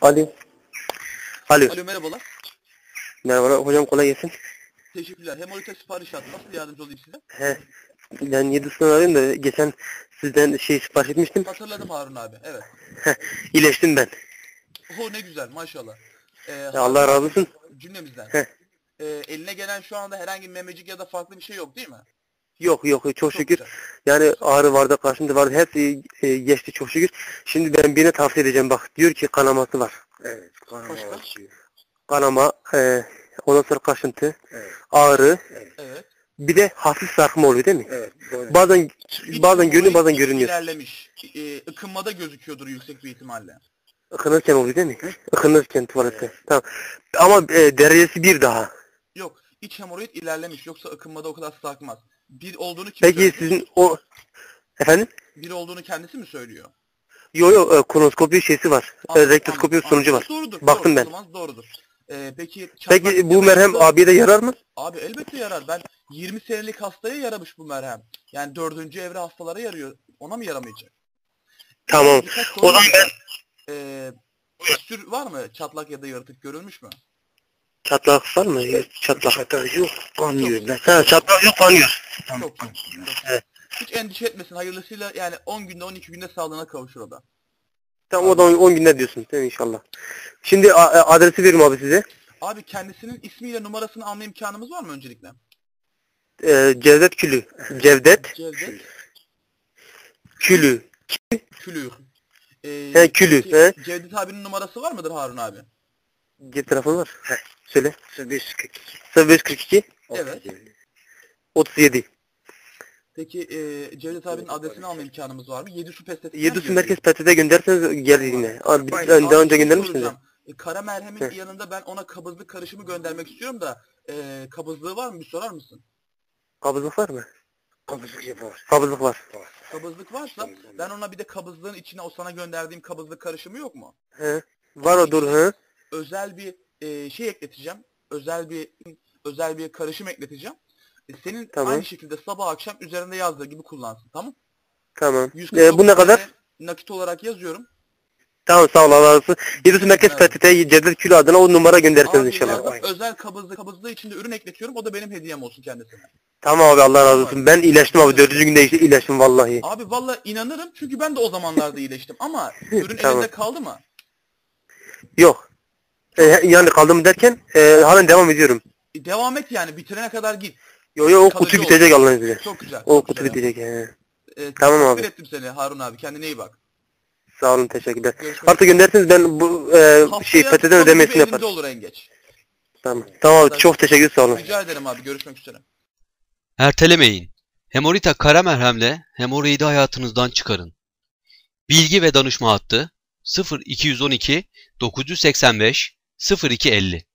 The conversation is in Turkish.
Ali. Alo. Alo merhabalar. Merhaba hocam kolay gelsin. Teşekkürler. Hemolite sipariş attı. Nasıl yardımcı olayım size? He. Ben Yedisini arıyorum da geçen sizden şey sipariş etmiştim. Hatırladım Harun abi. Evet. İyileştim ben. Oho ne güzel maşallah. Ee, Allah razı olsun. Cümlemizden. Heh. Ee, eline gelen şu anda herhangi bir memecik ya da farklı bir şey yok değil mi? Yok yok çok şükür. Yani ağrı vardı, karşımda vardı. Hepsi e, geçti çok şükür. Şimdi ben birine tavsiye edeceğim bak. Diyor ki kanaması var. Evet, kanama Başka? başlıyor. Kanama, e, ondan sonra kaşıntı, Evet, ağrı, Evet. bir de hafif sarkma oluyor değil mi? evet. Böyle. Bazen İç bazen görünüyor, bazen görünmüyor. ilerlemiş. Ee, ıkınmada gözüküyordur yüksek bir ihtimalle. Ikınırken oluyor değil mi? Ikınırken tuvalette. Tamam. Ama e, derecesi bir daha. Yok. iç hemoroid ilerlemiş. Yoksa ıkınmada o kadar sarkmaz. Bir olduğunu kim Peki söylüyor? sizin o efendim? Bir olduğunu kendisi mi söylüyor? Yo yo e, kolonoskopi şeysi var. E, Anladım, rektoskopi anladım, sonucu var. anladım. Doğrudur. Baktım doğrudur. ben. O zaman doğrudur. Ee, peki Peki bu merhem yaraması- abiye de yarar mı? Abi elbette yarar. Ben 20 senelik hastaya yaramış bu merhem. Yani dördüncü evre hastalara yarıyor. Ona mı yaramayacak? Tamam. Birkaç O zaman var. ben Ee, var mı? Çatlak ya da yaratık görülmüş mü? Çatlak var mı? Çatlak. Çatal yok. Ne Ha, çatlak yok kanıyor. Çok çok. Evet. Hiç endişe etmesin. Hayırlısıyla yani 10 günde 12 günde sağlığına kavuşur o da. Tamam o da 10 günler diyorsun değil mi inşallah. Şimdi a- adresi vereyim abi size. Abi kendisinin ismiyle numarasını alma imkanımız var mı öncelikle? Ee, Cevdet Külü. Cevdet Cevdet Külü. Külür. Ee, He, Külü, he. Cevdet abinin numarası var mıdır Harun abi? Cep telefonu var. Söyle. 0542. 0542 Evet. 37. Peki e, Cevdet abinin adresini alma imkanımız var mı? 7 su pestesi. Yedüsü Merkez PTT'de gönderseniz gelir yine. Abi, Aynen. daha önce ya. soracağım. E, kara merhemin Heh. yanında ben ona kabızlık karışımı göndermek istiyorum da e, kabızlığı var mı? Bir sorar mısın? Kabızlık var mı? Kabızlık yapar. Kabızlık var. Var. Kabızlık varsa ben ona bir de kabızlığın içine o sana gönderdiğim kabızlık karışımı yok mu? He. Var o dur he. Özel bir e, şey ekleteceğim. Özel bir özel bir karışım ekleteceğim. E, senin Tamam. aynı şekilde sabah akşam üzerinde yazdığı gibi kullansın. Tamam? Tamam. 149 Ee, bu ne kadar? Nakit olarak yazıyorum. Tamam sağ ol Allah razı olsun. Yedüsü Merkez Evet. PTT Cevdet adına o numara gönderseniz Abi inşallah. Aynen. özel kabızlık kabızlığı içinde ürün ekletiyorum. O da benim hediyem olsun kendisine. Tamam abi Allah razı olsun. Ben iyileştim abi. Dördüncü günde işte iyileştim vallahi. Abi valla inanırım çünkü ben de o zamanlarda iyileştim ama ürün Tamam. elinde kaldı mı? Yok. Ee, yani kaldım derken e, halen devam ediyorum. E, devam et yani bitirene kadar git. Yo yo o Kalıcı kutu bitecek Allah'ın izniyle. Çok güzel. O çok kutu güzel. bitecek he. E, Tamam abi. ettim seni Harun abi. Kendine iyi bak. Sağ olun teşekkürler. Görüşmek Artık gönderseniz ben bu e, Haftaya şey gibi ödemesini yaparım. olur en geç. Tamam. Tamam abi çok teşekkür sağ olun. Rica ederim abi. Görüşmek üzere. Ertelemeyin. Hemorita kara merhemle hemoroidi hayatınızdan çıkarın. Bilgi ve danışma hattı 0212 985 0250